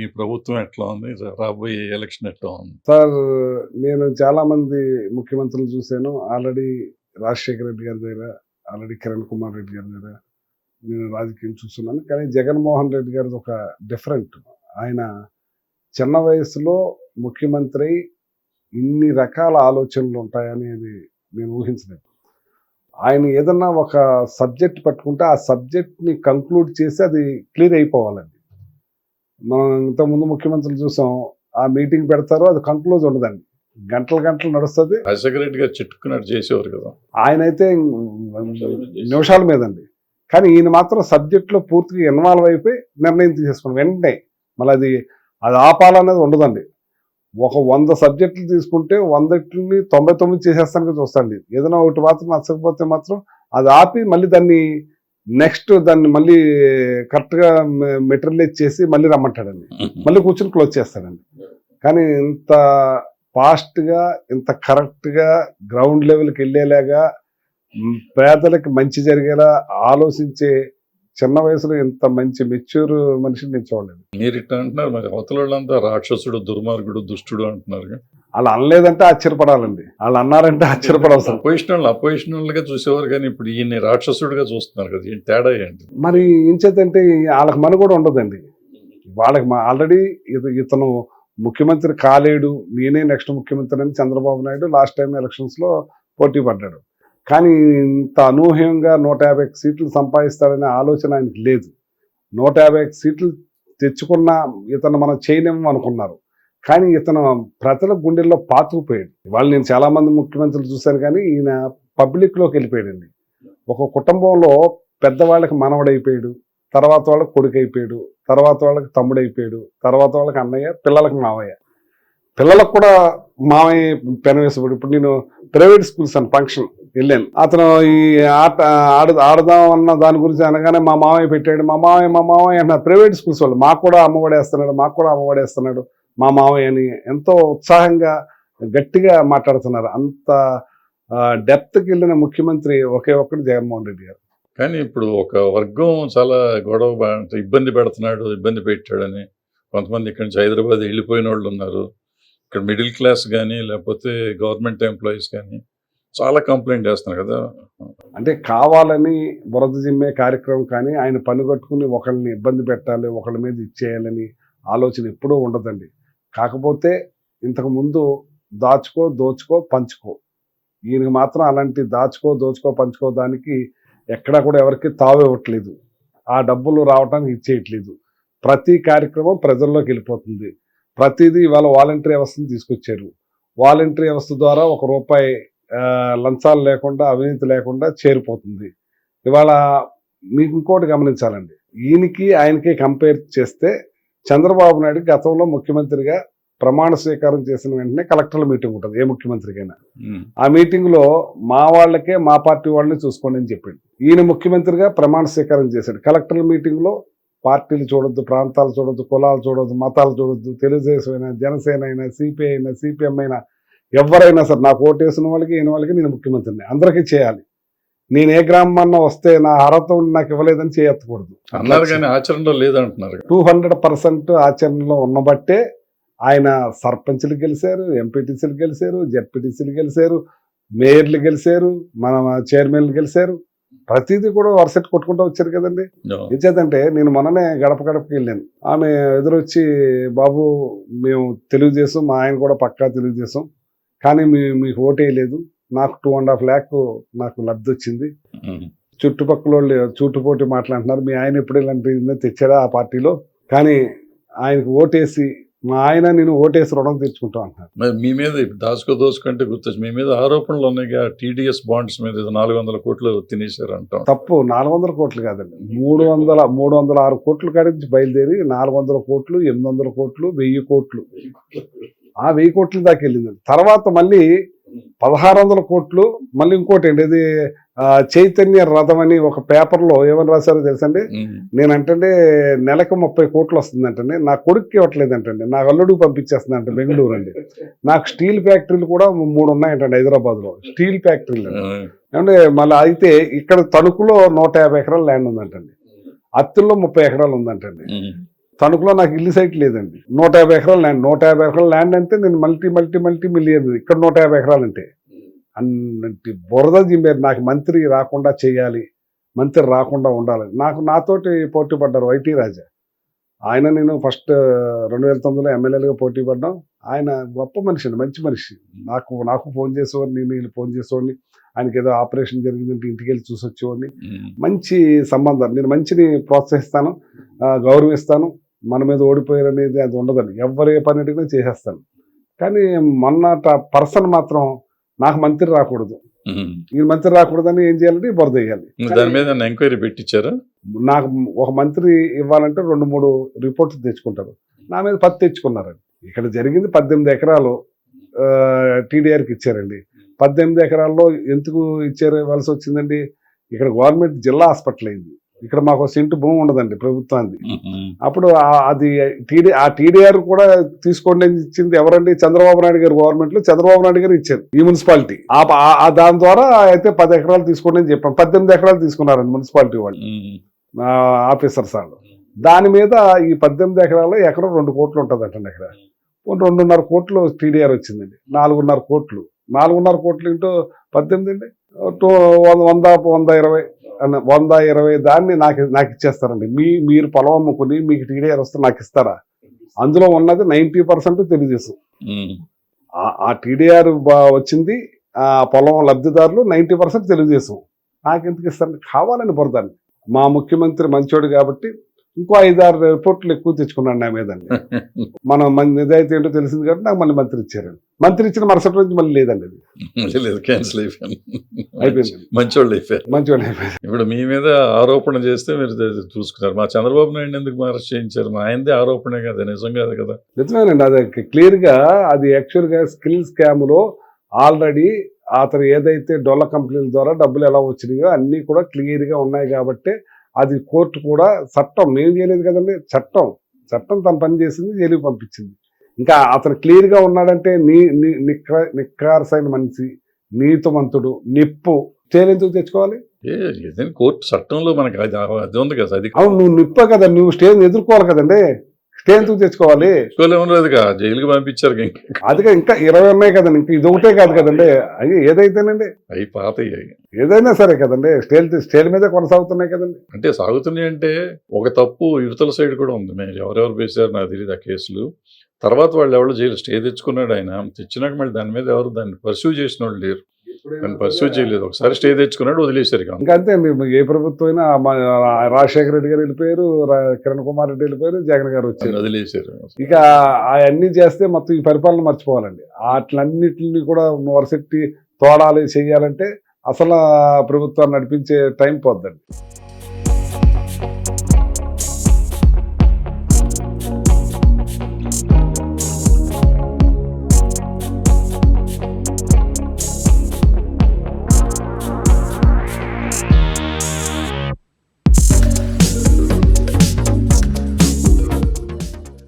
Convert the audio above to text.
మీ ప్రభుత్వం ఎట్లా ఉంది? రాబోయే ఎలక్షన్ ఎట్లా ఉంది? సార్ నేను చాలా మంది ముఖ్యమంత్రులు చూశాను. ఆల్రెడీ రాజశేఖర రెడ్డి గారి దగ్గర ఆల్రెడీ కిరణ్ కుమార్ రెడ్డి గారి దగ్గర నేను రాజకీయం చూస్తున్నాను. కానీ జగన్మోహన్ రెడ్డి గారిది ఒక డిఫరెంట్. ఆయన చిన్న వయసులో ముఖ్యమంత్రి అయి ఇన్ని రకాల ఆలోచనలు ఉంటాయనేది నేను ఊహించలేదు. ఆయన ఏదన్నా ఒక సబ్జెక్ట్ పట్టుకుంటే ఆ సబ్జెక్ట్ని కంక్లూడ్ చేసి అది క్లియర్ అయిపోవాలండి. మనం ఇంతకుముందు ముఖ్యమంత్రులు చూసాం ఆ మీటింగ్ పెడతారు అది కంక్లూజ్ ఉండదండి. గంటలు గంటలు నడుస్తుంది. గారు చిట్టుకున్నట్టు చేసేవారు కదా. ఆయన అయితే నిమిషాల మీద అండి కానీ ఈయన మాత్రం సబ్జెక్ట్లో పూర్తిగా ఇన్వాల్వ్ అయిపోయి నిర్ణయం తీసేసుకున్నాం వెంటనే మళ్ళీ అది అది ఆపాలనేది ఉండదండి. ఒక వంద సబ్జెక్టులు తీసుకుంటే వందటిని తొంభై తొమ్మిది చేసేస్తానికి చూస్తాండి. ఏదైనా ఒకటి మాత్రం నచ్చకపోతే మాత్రం అది ఆపి మళ్ళీ దాన్ని నెక్స్ట్ దాన్ని మళ్ళీ కరెక్ట్గా మెటీరియలైజ్ చేసి మళ్ళీ రమ్మంటాడండి. మళ్ళీ కూర్చొని క్లోజ్ చేస్తాడండి. కానీ ఇంత ఫాస్ట్గా ఇంత కరెక్ట్గా గ్రౌండ్ లెవెల్కి వెళ్ళేలాగా పేదలకు మంచి జరిగేలా ఆలోచించే చిన్న వయసులో ఇంత మంచి మెచ్యూర్ మనిషిని నేను చూడలేదు. మీరు ఇట్లా అంటున్నారు మరి అవతల వాళ్ళంతా రాక్షసుడు దుర్మార్గుడు దుష్టుడు అంటున్నారు వాళ్ళు అనలేదంటే ఆశ్చర్యపడాలండి. వాళ్ళు అన్నారంటే ఆశ్చర్యపడవసరం అపోజిషన్ వాళ్ళు అపోజిషన్ వాళ్ళుగా చూసేవారు కానీ ఇప్పుడు ఈయన్ని రాక్షసుడిగా చూస్తున్నారు కదా ఏంటి తేడా ఏంటి? మరి ఇంచేతంటే వాళ్ళకి మన కూడా ఉండదండి. వాళ్ళకి మా ఆల్రెడీ ఇతను ముఖ్యమంత్రి కాలేడు నేనే నెక్స్ట్ ముఖ్యమంత్రి అని చంద్రబాబు నాయుడు లాస్ట్ టైం ఎలక్షన్స్లో పోటీ పడ్డాడు. కానీ ఇంత అనూహ్యంగా నూట యాభై సీట్లు సంపాదిస్తాడనే ఆలోచన ఆయనకి లేదు. నూట యాభై సీట్లు తెచ్చుకున్న ఇతను మనం చేయలేము అనుకున్నారు. కానీ ఇతను ప్రజల గుండెల్లో పాతుకుపోయాడు. వాళ్ళు నేను చాలామంది ముఖ్యమంత్రులు చూశాను కానీ ఈయన పబ్లిక్లోకి వెళ్ళిపోయాడండి. ఒక కుటుంబంలో పెద్దవాళ్ళకి మనవడైపోయాడు తర్వాత వాళ్ళకి కొడుకు అయిపోయాడు తర్వాత వాళ్ళకి తమ్ముడు అయిపోయాడు తర్వాత వాళ్ళకి అన్నయ్య పిల్లలకి మావయ్య. పిల్లలకు కూడా మామయ్య పెనవేసబడి ఇప్పుడు నేను ప్రైవేట్ స్కూల్స్ అని ఫంక్షన్ వెళ్ళాను. అతను ఈ ఆట ఆడు ఆడదాం అన్న దాని గురించి అనగానే మా మామయ్య పెట్టాడు. మా మామయ్య మా మామయ్య అన్న ప్రైవేట్ స్కూల్స్ వాళ్ళు మాకు కూడా అమ్మఒడేస్తున్నాడు మాకు కూడా అమ్మఒడేస్తున్నాడు మా మామయ్య అని ఎంతో ఉత్సాహంగా గట్టిగా మాట్లాడుతున్నారు. అంత డెప్త్కి వెళ్ళిన ముఖ్యమంత్రి ఒకే ఒక్కడు జగన్మోహన్ రెడ్డి గారు. కానీ ఇప్పుడు ఒక వర్గం చాలా గొడవ ఇబ్బంది పెడుతున్నాడు ఇబ్బంది పెట్టాడని కొంతమంది ఇక్కడి నుంచి హైదరాబాద్ వెళ్ళిపోయిన వాళ్ళు ఉన్నారు. ఇక్కడ మిడిల్ క్లాస్ కానీ లేకపోతే గవర్నమెంట్ ఎంప్లాయీస్ కానీ చాలా కంప్లైంట్ చేస్తున్నారు కదా. అంటే కావాలని బురద జిమ్మే కార్యక్రమం కానీ ఆయన పని కట్టుకుని ఒకళ్ళని ఇబ్బంది పెట్టాలి ఒకళ్ళ మీద ఇచ్చేయాలని ఆలోచన ఎప్పుడూ ఉండదండి. కాకపోతే ఇంతకుముందు దాచుకో దోచుకో పంచుకో. ఈయనకి మాత్రం అలాంటి దాచుకో దోచుకో పంచుకో దానికి ఎక్కడా కూడా ఎవరికి తావు ఇవ్వట్లేదు. ఆ డబ్బులు రావడానికి ఇచ్చేయట్లేదు. ప్రతి కార్యక్రమం ప్రజల్లోకి వెళ్ళిపోతుంది. ప్రతిదీ ఇవాళ వాలంటరీ వ్యవస్థను తీసుకొచ్చారు. వాలంటరీ వ్యవస్థ ద్వారా ఒక రూపాయి లంచాలు లేకుండా అవినీతి లేకుండా చేరిపోతుంది. ఇవాళ మీకు ఇంకోటి గమనించాలండి. ఈయనకి ఆయనకి కంపేర్ చేస్తే చంద్రబాబు నాయుడు గతంలో ముఖ్యమంత్రిగా ప్రమాణ స్వీకారం చేసిన వెంటనే కలెక్టర్ల మీటింగ్ ఉంటుంది. ఏ ముఖ్యమంత్రికైనా. ఆ మీటింగ్లో మా వాళ్ళకే మా పార్టీ వాళ్ళని చూసుకోండి అని చెప్పిండు. ఈయన ముఖ్యమంత్రిగా ప్రమాణ స్వీకారం చేశాడు. కలెక్టర్ల మీటింగ్లో పార్టీలు చూడొద్దు ప్రాంతాలు చూడొద్దు కులాలు చూడొద్దు మతాలు చూడొద్దు తెలుగుదేశం అయినా జనసేన అయినా సిపిఐ అయినా సిపిఎం అయినా ఎవరైనా సరే నాకు ఓటేసిన వాళ్ళకి ఈయన వాళ్ళకి నేను ముఖ్యమంత్రిని. అందరికీ చేయాలి. నేను ఏ గ్రామం వస్తే నా అర్హత ఉండి నాకు ఇవ్వలేదని చేయకూడదు అన్నారు కానీ ఆచరణలో లేదంటున్నారు టూ హండ్రెడ్ పర్సెంట్ ఆచరణలో ఉన్నబట్టే ఆయన సర్పంచ్లు గెలిచారు ఎంపీటీసీలు గెలిచారు జెడ్పీటీసీలు గెలిచారు మేయర్లు గెలిచారు మన చైర్మన్లు గెలిచారు. ప్రతిదీ కూడా వరుసెట్ కొట్టుకుంటూ వచ్చారు కదండి. ఇచ్చేదంటే నేను మొన్ననే గడప గడపకి వెళ్ళాను. ఆమె ఎదురొచ్చి బాబు మేము తెలుగుదేశం మా ఆయన కూడా పక్కా తెలుగుదేశం. కానీ మీ మీకు ఓటేయలేదు నాకు టూ అండ్ హాఫ్ ల్యాక్ నాకు లబ్ధి వచ్చింది. ఉమ్. చుట్టుపక్కల వాళ్ళు చుట్టుపోటీ మాట్లాడుతున్నారు. మీ ఆయన ఎప్పుడు ఇలాంటి తెచ్చారా ఆ పార్టీలో? కానీ ఆయనకు ఓటేసి మా ఆయన నేను ఓటేసి రుణం తీర్చుకుంటాం అంటున్నారు మరి మీ మీద దాచుకో దోచుకుంటే గుర్తొచ్చి మీ మీద ఆరోపణలు ఉన్నాయి టీడీఎస్ బాండ్స్ మీద నాలుగు వందల కోట్లు తినేశారు అంటాం. తప్పు నాలుగు వందల కోట్లు కాదండి. మూడు వందల మూడు వందల ఆరు కోట్లు కాడి నుంచి బయలుదేరి నాలుగు వందల కోట్లు ఎనిమిది వందల కోట్లు వెయ్యి కోట్లు. ఆ వెయ్యి కోట్ల దాకా వెళ్ళింది తర్వాత మళ్ళీ పదహారు వందల కోట్లు మళ్ళీ ఇంకోటి అండి ఇది చైతన్య రథం అని ఒక పేపర్లో ఏమని రాశారో తెలుసండి? ఉమ్. నేను అంటే నెలకు ముప్పై కోట్లు వస్తుందంటండి. నా కొడుక్కి ఇవ్వట్లేదంటండి. నా అల్లుడికి పంపించేస్తుందంట బెంగళూరు అండి. నాకు స్టీల్ ఫ్యాక్టరీలు కూడా మూడు ఉన్నాయంటండి హైదరాబాద్లో. స్టీల్ ఫ్యాక్టరీలు అంటే మళ్ళీ అయితే ఇక్కడ తణుకులో నూట యాభై ఎకరాల ల్యాండ్ ఉందంటండి. అత్తుల్లో ముప్పై ఎకరాలు ఉందంటండి. తణుకులో నాకు ఇల్లు సైట్ లేదండి. నూట యాభై ఎకరాల ల్యాండ్. నూట యాభై ఎకరాల ల్యాండ్ అంటే నేను మల్టీ మల్టీ మల్టీ మిలియన్ ఇక్కడ నూట యాభై ఎకరాలు అంటే అన్నటి బురద జింపారు నాకు మంత్రి రాకుండా చేయాలి మంత్రి రాకుండా ఉండాలి. నాకు నాతోటి పోటీ పడ్డారు వైటీ రాజా. ఆయన నేను ఫస్ట్ రెండు వేల తొమ్మిదిలో ఎమ్మెల్యేలుగా పోటీ పడ్డాం. ఆయన గొప్ప మనిషి అండి మంచి మనిషి. నాకు నాకు ఫోన్ చేసేవాడిని నేను వీళ్ళు ఫోన్ చేసేవాడిని. ఆయనకి ఏదో ఆపరేషన్ జరిగిందంటే ఇంటికి వెళ్ళి చూసి వచ్చేవాడిని. ఉమ్. మంచి సంబంధం. నేను మంచిని ప్రోత్సహిస్తాను గౌరవిస్తాను. మన మీద ఓడిపోయారు అనేది అది ఉండదండి. ఎవరు ఏ పని అడిగినా చేసేస్తాను. కానీ మొన్న పర్సన్ మాత్రం నాకు మంత్రి రాకూడదు. ఈ మంత్రి రాకూడదని ఏం చేయాలంటే బురద వేయాలి. దాని మీద ఎంక్వైరీ పెట్టించారా? నాకు ఒక మంత్రి ఇవ్వాలంటే రెండు మూడు రిపోర్ట్స్ తెచ్చుకుంటారు. నా మీద పది తెచ్చుకున్నారండి. ఇక్కడ జరిగింది పద్దెనిమిది ఎకరాలు టీడీఆర్కి ఇచ్చారండి. పద్దెనిమిది ఎకరాల్లో ఎందుకు ఇచ్చారు? ఇవ్వాల్సి వచ్చిందండి. ఇక్కడ గవర్నమెంట్ జిల్లా హాస్పిటల్ అయింది. ఇక్కడ మాకు ఒక సెంటు భూమి ఉండదండి ప్రభుత్వానికి. అప్పుడు అది టీడీ ఆ టీడీఆర్ కూడా తీసుకోండి ఇచ్చింది ఎవరండి? చంద్రబాబు నాయుడు గారు గవర్నమెంట్లో చంద్రబాబు నాయుడు గారు ఇచ్చారు ఈ మున్సిపాలిటీ. ఆ దాని ద్వారా అయితే పది ఎకరాలు తీసుకోండి అని చెప్పాం. పద్దెనిమిది ఎకరాలు తీసుకున్నారండి మున్సిపాలిటీ వాళ్ళు. ఆఫీసర్స్ వాళ్ళు. దాని మీద ఈ పద్దెనిమిది ఎకరాల్లో ఎకరం రెండు కోట్లు ఉంటుందటండి అక్కడ. రెండున్నర కోట్లు టీడీఆర్ వచ్చిందండి. నాలుగున్నర కోట్లు. నాలుగున్నర కోట్లు ఇంటూ పద్దెనిమిది అండి. టూ వంద వంద ఇరవై. వంద ఇరవై దాన్ని నాకు నాకు ఇచ్చేస్తారండి. మీ మీరు పొలం అమ్ముకుని మీకు టీడీఆర్ వస్తే నాకు ఇస్తారా? అందులో ఉన్నది నైంటీ పర్సెంట్ తెలుగుదేశం ఉమ్. ఆ- టీడీఆర్ వచ్చింది ఆ పొలం లబ్ధిదారులు నైంటీ పర్సెంట్ తెలుగుదేశం నాకు ఎందుకు ఇస్తాను కావాలని పొరదాన్ని మా ముఖ్యమంత్రి మంచోడు కాబట్టి ఇంకో ఐదారు రిపోర్ట్లు ఎక్కువ తెచ్చుకున్నాను నా మీదండి మన మన నిజాయితీ ఏంటో తెలిసింది కాబట్టి నాకు మళ్ళీ మంత్రి ఇచ్చారండి మంత్రి ఇచ్చిన మరుసటి రోజు మళ్ళీ లేదండి లేదు, క్యాన్సిల్ అయిపోయాను. అయిపోయింది. మంచోళ్ళు అయిపోయారు. మంచివాడు అయిపోయింది ఇప్పుడు మీ మీద ఆరోపణ చేస్తే మీరు చూసుకున్నారు మా చంద్రబాబు నాయుడు ఎందుకు అరెస్ట్ చేయించారు? మా ఆయనదే ఆరోపణే కదా నిజం కాదు కదా. నిజమేనండి. అది క్లియర్గా అది యాక్చువల్గా స్కిల్ స్కామ్లో ఆల్రెడీ అతను ఏదైతే డొల్ల కంపెనీల ద్వారా డబ్బులు ఎలా వచ్చినాయో అన్నీ కూడా క్లియర్గా ఉన్నాయి కాబట్టి అది కోర్టు కూడా చట్టం మేము చేయలేదు కదండి చట్టం. చట్టం తన పని చేసింది జైలుకి పంపించింది. ఇంకా అతను క్లియర్గా ఉన్నాడంటే నీ నీ నిక్క నిక్కారసైన మనిషి నీతిమంతుడు నిప్పు. ఎందుకు తెచ్చుకోవాలి? కోర్టు చట్టంలో మనకి అది అది ఉంది కదా అది అవును నువ్వు నిప్పే కదా నువ్వు స్టేజ్ ఎదుర్కోవాలి కదండి. స్టే ఎందుకు తెచ్చుకోవాలి. తెచ్చుకోలేమన్నదిగా జైలుకి పంపించారు అదిగా ఇంకా ఇరవై ఉన్నాయి కదండి ఇంకా ఇది ఒకటే కాదు కదండి. అయ్యి ఏదైతేనండి. అవి పాత ఏదైనా సరే కదండి స్టేల్ స్టేల్ మీదే కొనసాగుతున్నాయి కదండి. అంటే సాగుతున్నాయి అంటే ఒక తప్పు యువతల సైడ్ కూడా ఉంది. మేము ఎవరెవరు వేశారు నాకు తెలియదు ఆ కేసులు. తర్వాత వాళ్ళు ఎవరు జైలు స్టే తెచ్చుకున్నాడు ఆయన. తెచ్చినాక మళ్ళీ దాని మీద ఎవరు దాన్ని పర్సూ చేసిన వాళ్ళు లేరు. దాన్ని పర్సూ చేయలేదు. ఒకసారి స్టే తెచ్చుకున్నాడు వదిలేశారు ఇక. అంతే ఏ ప్రభుత్వం అయినా రాజశేఖర రెడ్డి గారు వెళ్ళిపోయారు కిరణ్ కుమార్ రెడ్డి వెళ్ళిపోయారు జగన్ గారు వచ్చారు. వదిలేశారు. ఇక అవన్నీ చేస్తే మొత్తం ఈ పరిపాలన మర్చిపోవాలండి. వాటిలన్నిటిని కూడా వరసెట్టి తోడాలి చేయాలంటే అసలు ప్రభుత్వాన్ని నడిపించే టైం పోద్దండి.